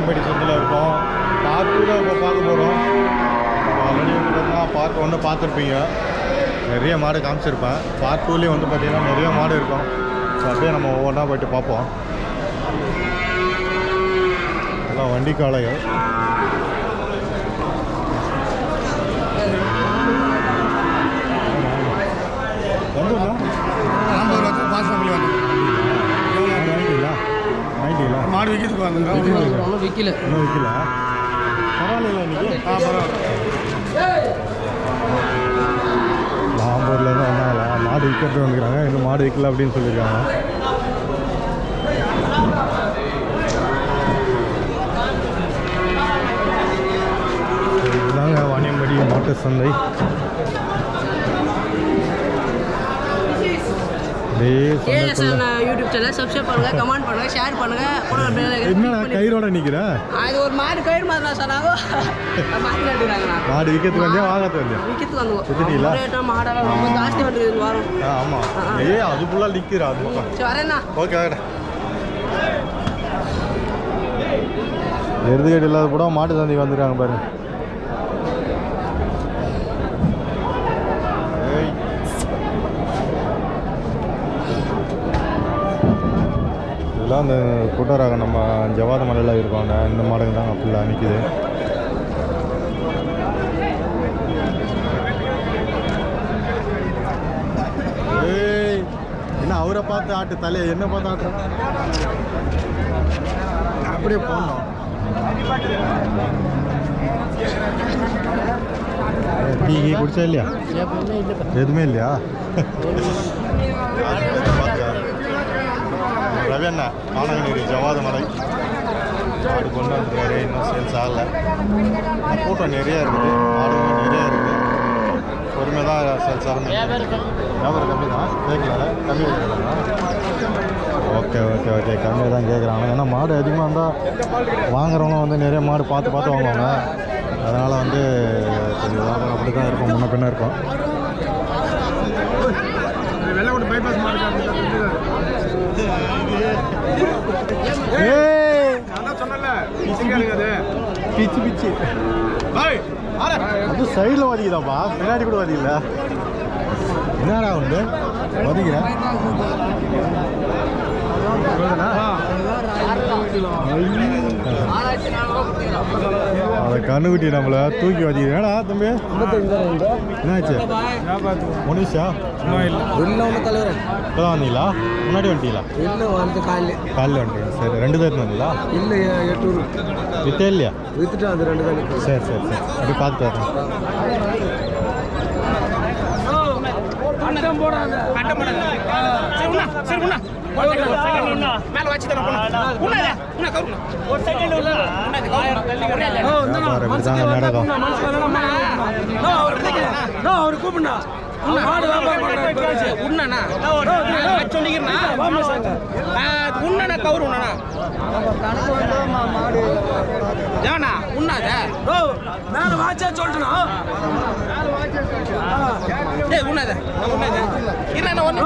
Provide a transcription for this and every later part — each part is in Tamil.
வாணியம்படி சந்தில் இருக்கோம். பார்ட் டூ தான் இப்போ பார்க்க போகிறோம் ஆல்ரெடி வந்து பார்த்தீங்கன்னா பார்ட் ஒன்று பார்த்துருப்பீங்க. நிறைய மாடு காமிச்சிருப்பேன். பார்ட் டூலேயும் வந்து பார்த்தீங்கன்னா நிறைய மாடு இருக்கும். ஸோ அப்படியே நம்ம ஒவ்வொன்றா போயிட்டு பார்ப்போம். எல்லாம் வண்டி காளைகள் விற்கல இன்னும் விற்கல பரவாயில்ல இன்னைக்கு ஆ பரவாயில்ல. லாம்பூரில் தான் வந்தாங்களா மாடு விற்கிறது வந்துக்கிறாங்க. இன்னும் மாடு விற்கல அப்படின்னு சொல்லியிருக்காங்க. வாணியம்படி மாட்டு சந்தை. யூடியூப் சேனல் சப்ஸ்கிரைப் பண்ணுங்க கமெண்ட் பண்ணுங்க ஷேர் பண்ணுங்க என்னடா கயிறோட நிற்கிற ஆ, இது ஒரு மாடு கயிறு மாதிரி சொன்னாங்க. மாடு விற்கிறதுக்கு வந்தியா வாங்கிறது வந்துவோம் வித்துட்டீங்களா? ரேட்டாக மாடெல்லாம் ரொம்ப ஜாஸ்தி வந்துருக்கு வாரம். ஆ ஆமாம் ஏ அது ஃபுல்லாக நிற்கிற அது பக்கம். சரி ஓகே வாங்கடா. எருதுகேடு இல்லாத கூட மாட்டு சந்தைக்கு வந்துருக்காங்க பாருங்க இதெல்லாம் அந்த கூட்டராக நம்ம ஜவாத மலையில் இருக்கோங்க இந்த மாடுங்க தான் ஃபுல்லாக நிற்கிது ஏய் என்ன அவரை பார்த்து ஆட்டு தலையை என்ன பார்த்து ஆட்டுறான் அப்படியே போடணும். டீ கீ குடிச்சா இல்லையா? எதுவுமே இல்லையா? ரவி ஆனங்கநேரி ஆனங்கநீர் மலை. மாடு கொண்டு வந்துருக்காரு இன்னும் சேல்ஸ் ஆகலை. கூட்டம் நிறையா இருக்குது. மாடுங்க நிறையா இருக்குது. பொறுமை தான் சேல்ஸ் ஆகணும் வியாபாரம் கம்மி தான். கேட்கல. கம்மி கேட்கலாம் ஓகே ஓகே ஓகே. கம்மியாக தான் கேட்குறாங்க. ஏன்னா மாடு அதிகமாக இருந்தால் வாங்குறவங்க வந்து நிறைய மாடு பார்த்து பார்த்து வாங்குவாங்க. அதனால் வந்து கொஞ்சம் வியாபாரம் அப்படி தான் இருக்கும். முன்ன பின்ன இருக்கும் வெள்ளக்கோட்டை பைபாஸ் மாடு ஏய் அதான் சொன்னல பிச்சுக்காருங்க அது பிச்சு பிச்சு. அது சைடில் வதிக்குதாப்பா பின்னாடி கூட வதிக்கல. என்னடா உண்டு? வதிக்கிறேன் கண்ணுக்குட்டி நம்மள தூக்கி வதிக்கிறேன் ஏடா தம்பி? என்னாச்சு? முனிஷா? ஒன்று தலைவர். இப்போ தான் வந்தீங்களா? முன்னாடி வந்துட்டீங்களா? இல்லை வந்து காலையில். காலையில் வந்துட்டீங்க. சரி ரெண்டு பேர் வந்தீங்களா? இல்லை எட்டூர் வித்தே இல்லையா வித்துட்டு அது ரெண்டு தான் சரி சரி சரி. அப்படி பார்த்துட்டு வரேன். வியாபாரம் இப்படி தாங்க நடக்கும் அவர் கூப்பிடா மாடு உண்ணா சொல்லிக்கிறா உண்ணா கவுரு உண்ணா ஏண்ணா உண்ணாத மேல வாச்சா சொல்லிட்டுனா? ஏய் உண்ணாத உண்ணாத இல்ல ஒண்ணு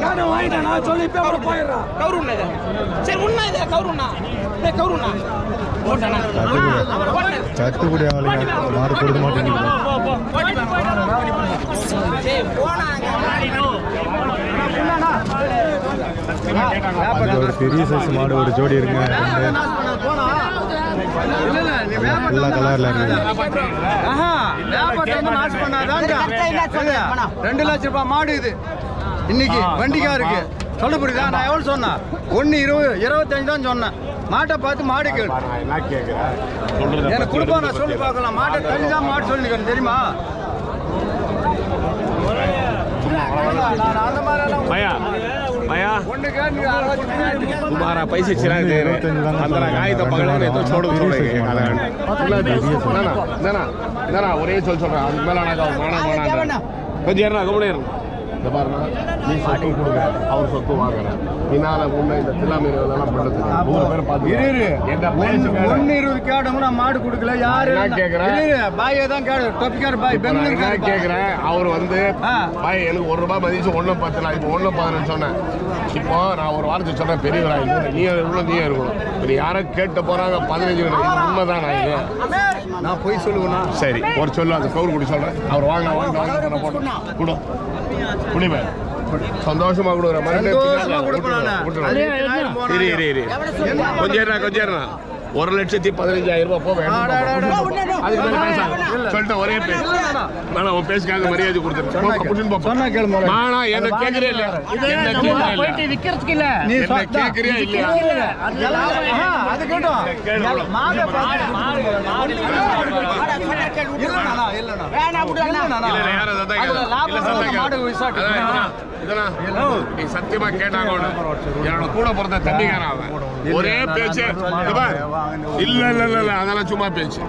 நான் வாங்கிட்டேன் நான் சொல்லி இப்ப அவரை போயிடுறா. கவுரு உண்ணாத சரி உண்ணாத கவுரு உண்ணா ஏய் கவுரு உண்ணா போட்டானா? கட்டுப்படி ஆகலைங்க மாடு கொடுக்க மாட்டேங்குது. அது ஒரு பெரிய சைஸ் மாடு ஒரு ஜோடி இருக்குங்க எல்லா கலரில் இருக்குது ரெண்டு லட்சம் ரூபாய் மாடு இது இன்னைக்கு வண்டிக்கா இருக்கு சொல்ல புரியுதா நான் எவ்வளவு சொன்னேன் ஒன்னு இருபது இருபத்தஞ்சு தான் சொன்னேன் மாட்டை பார்த்து மாடு எனக்கு கொடுப்பா நான் சொல்லி பார்க்கலாம் மாட்டை தண்ணி தான் மாடு சொல்லி தெரியுமா நான் அந்த மாதிரி எல்லாம் भैया भैया ஒண்ணு கேட்டு அறுபத்தி மூணு तुम्हारा पैसे चिरा दे रहे अंदर गाय तो पकड़े नहीं तो छोड़ छोड़ेंगे ना ஒரே சொல் சொல்றேன் அதுக்கு மேல நான் வேணாம் வேணாம் கொஞ்சம் ஏறா கவனம் இரு இந்த பாருங்க நீ சொத்து கொடுங்க அவர் சொத்து வாங்குறேன் பின்னால முன்ன இந்த தில்லாமீர் இதெல்லாம் பண்றது மூணு பேரும் பார்த்து இரு, இரு. என்ன பேச்சு மேல ஒன்னு இருபது கேட்டவங்க நான் மாடு கொடுக்கல யாரு நான் இரு. பாயே தான் கேடு டொப்பிக்கார பாய் நான் பெங்களூர் என்ன கேக்குறேன்? அவர் வந்து. பாய் எனக்கு ஒரு ரூபாய் மதிச்சு ஒண்ணு பத்து நான் இப்போ ஒண்ணு பதினஞ்சு சொன்னேன். இப்போ நான் ஒரு வார்த்தை சொன்னேன் பெரியவரா இல்லை நீ இவ்வளோ நீயே இருக்கணும். இப்போ நீ யாரோ கேட்டு போகிறாங்க பதினஞ்சு உண்மைதான் நான் இது. நான் போய் சொல்லுவேண்ணா சரி ஒரு சொல்லு அந்த கவுர் குடி சொல்கிறேன் அவர் வாங்க வாங்க வாங்க போட்டு கொடு குடிமே சந்தோஷமா கொடுக்குற மாதிரி கொஞ்சம் கொஞ்சம் இருடா ஒரு லட்சத்தி பதினஞ்சாயிரம் ரூபாய் போக ஒரே வேணாம் உன் பேசுக்காக மரியாதை கொடுத்துருக்கேன் சொன்னா என்ன இல்ல நீ கேட்கறியா அது கேட்டோம். மாடை. இல்ல, இல்ல, இல்ல, மாடு கேட்கல. விசாட்டு. நீ சத்தியமா கேட்டாங்க. என்னோட கூட பிறந்த தம்பிக்காரன் அவன். ஒரே பேச்சு. இல்ல இல்ல இல்ல இல்ல அதெல்லாம் சும்மா பேச்சு.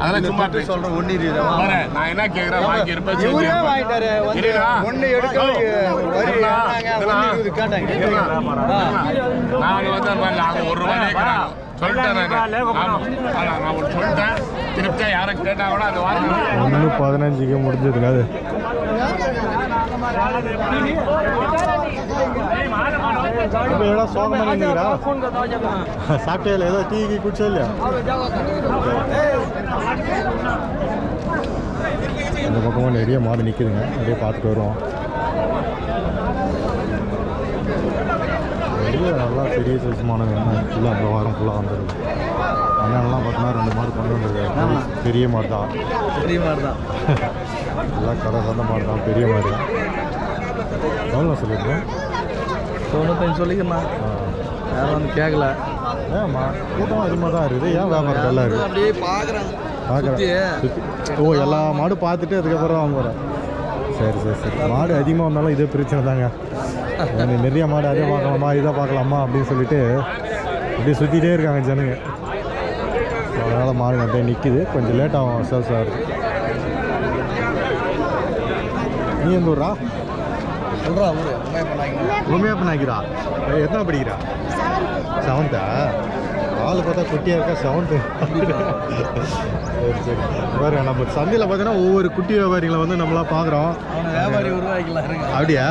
அதெல்லாம் சும்மா பேச்சு. சொல்றேன், ஒண்ணு நான் என்ன கேக்குறேன்? வாங்கி இருப்பேன். இவரே. வாங்கிட்டாரு. ஒண்ணு எடுக்க. நான் வந்து அவங்க ஒரு ரூபாய் கேட்கறாங்க சொல்லிட்டேன் திருப்தியா யாரும் கேட்டா கூட அது வாங்க. பதினஞ்சுக்கு இப்போ ஏடா சோகம் பண்ணிக்கிறா சாப்பிட்டே இல்லை ஏதோ டீ கீ குடிச்சா இல்லையா இந்த பக்கமும் நிறைய மாடு நிற்குதுங்க அப்படியே பார்த்துட்டு வருவோம் நிறைய நல்லா பெரிய சைஸ் மாடுங்க ஃபுல்லாக அந்த வாரம் ஃபுல்லாக வந்துருக்கு அண்ணன்லாம் பார்த்தோன்னா ரெண்டு மாடு கொண்டு வந்திருக்காரு பெரிய மாடு தான் பெரிய மாதிரி தான் எல்லாம் கடை சந்த மாடு தான் பெரிய மாடு எவ்வளோ சொல்லியிருக்கேன் தொண்ணூத்தஞ்சு சொல்லிக்கிறேன் யாரும் வந்து கேட்கல ஏன்மா கூட்டம் அதிகமாக தான் இருக்குது. ஏன் வியாபாரம் நல்லா இருக்குது? அப்படியே பார்க்குறாங்க பார்க்குறேன் ஓ எல்லா மாடும் பார்த்துட்டு அதுக்கப்புறம் வாங்குறேன் சரி சரி சரி. மாடு அதிகமாக வந்தாலும் இதே பிரச்சனை தாங்க. நிறைய மாடு அதே பார்க்கலாமா இதை பார்க்கலாமா அப்படின்னு சொல்லிட்டு அப்படியே சுற்றிட்டே இருக்காங்க ஜனங்க. அதனால் மாடு அப்படியே நிற்கிது கொஞ்சம் லேட் ஆகும் சேல்ஸ் ஆகுது நீ எந்த ஊரா சொல்கிறா ஊரு உண்மை பண்ணாங்க உண்மையாக பண்ணாக்கிறா எத்தனை படிக்கிறா? செவன்த்தா ஆள் பார்த்தா குட்டியாக இருக்கா? செவன்த்து சரி சரி. பாருங்க நம்ம சந்தையில் பார்த்தீங்கன்னா ஒவ்வொரு குட்டி வியாபாரிகளை வந்து நம்மளாம் பார்க்குறோம். வியாபாரி உருவாக்கிக்கலாம் இருங்க அப்படியா?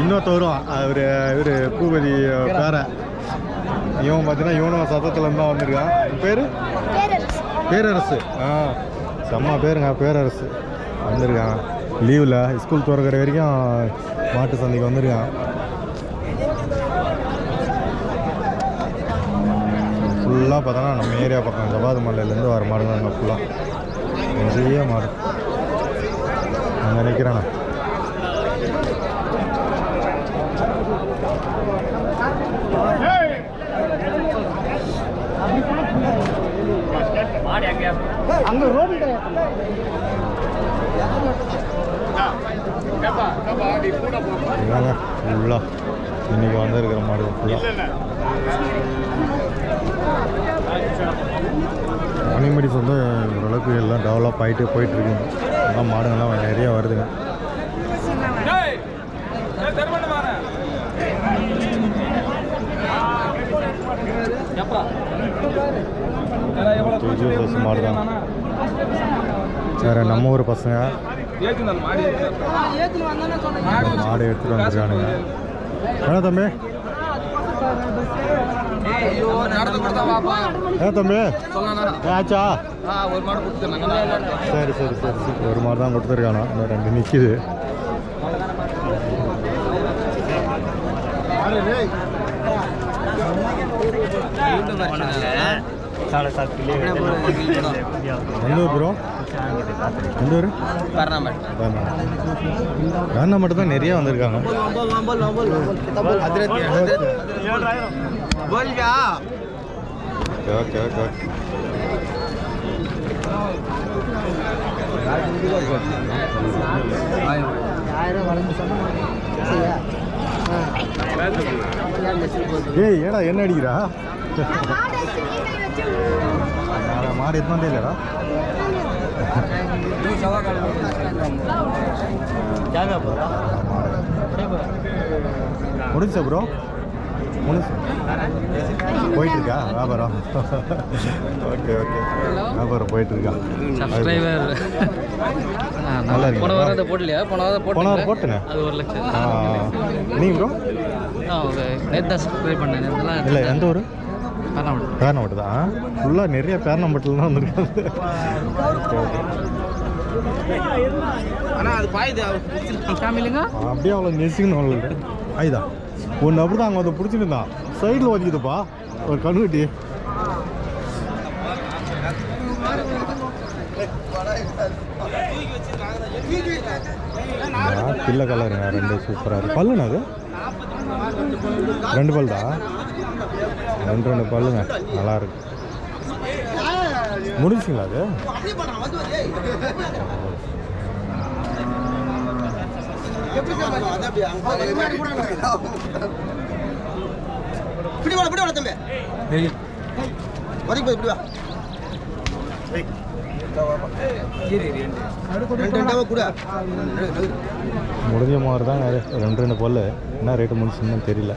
இன்னொருத்தவரும் அவர் இவர் பூபதி பேரன் இவன் பார்த்தீங்கன்னா இவனும் சத்தத்துலேருந்து தான் வந்திருக்கான் பேர்? பேரரசு. ஆ செம்ம பேருங்க பேரரசு. வந்திருக்கான். லீவில் ஸ்கூல் திறக்கிற வரைக்கும் மாட்டு சந்தைக்கு வந்திருக்கான். ஃபுல்லாக பார்த்தோன்னா நம்ம ஏரியா பக்கம் ஜவாது மலையிலேருந்து வர மாடு ஃபுல்லாக நிறைய மாடு. அங்கே நிற்கிறானே இதாங்க ஃபுல்லாக இன்றைக்கி வந்திருக்கிற மாடு மணிமடிஸ் வந்து ஓரளவுக்கு எல்லாம் டெவலப் ஆகிட்டு போயிட்டுருக்குங்க எல்லாம் மாடுங்கள்லாம் நிறைய வருதுங்க. பஸ் மாடு தான் வேறு நம்ம ஊர் பசங்க. மாடு. எடுத்துகிட்டு வந்துருக்கானுங்க. என்ன தம்பி. ஏன் தம்பி? ஆச்சா? மாடு சரி சரி சரி சரி. ஒரு மாதிரி தான் கொடுத்துருக்கானோ? இந்த ரெண்டு நிற்கிது ஊர் ப்ரோ எந்த ஊர்? மட்டும் தான் நிறைய வந்திருக்காங்க. Okay okay okay okay. ஏய் ஏடா என்ன அடிக்கிறா? மாடு எத்தனை வந்தே இல்லைடா முடிஞ்சா ப்ரோ முடிஞ்சு. போயிட்டு இருக்கா வியாபாரம்? Okay okay. வியாபாரம் போயிட்டு இருக்கா சப்ஸ்கிரைபர் நல்லா இருக்கு போன வாரம் போடலையா? போன வாரம் போன வாரம் போட்டேனே. அது ஒரு லட்சம். ப்ரோ நேற்று தான் ட்ரை பண்ணேன். இல்லை எந்த காரணம் பேரணம்பட்டு தான் ஃபுல்லாக நிறைய பேரணம்பட்டில் தான் வந்திருக்காங்க. ஆனால் அது பாயுது ஃபேமிலிங்க அப்படியே அவ்வளோ நெசிங்கன்னு அவ்வளோ ஐதா ஒன்று அப்படி தான் அங்கே அதை பிடிச்சிருந்தான் சைடில் வலிக்குதுப்பா. ஒரு கண்ணுக்குட்டி. பிள்ளை கலருங்க. ரெண்டு சூப்பராக இருக்கு. பல்லுண்ணா அது? ரெண்டு பல் தான் ரெண்டு ரெண்டு பல்லுங்க நல்லா இருக்கு முடிஞ்சுங்களா அது? இப்படி வா இப்படி வா தம்பி. போய் இப்படி முடிஞ்ச மாதிரி தான் ரெண்டு ரெண்டு பல்லு என்ன ரேட்டு முடிச்சுன்னு தெரியல.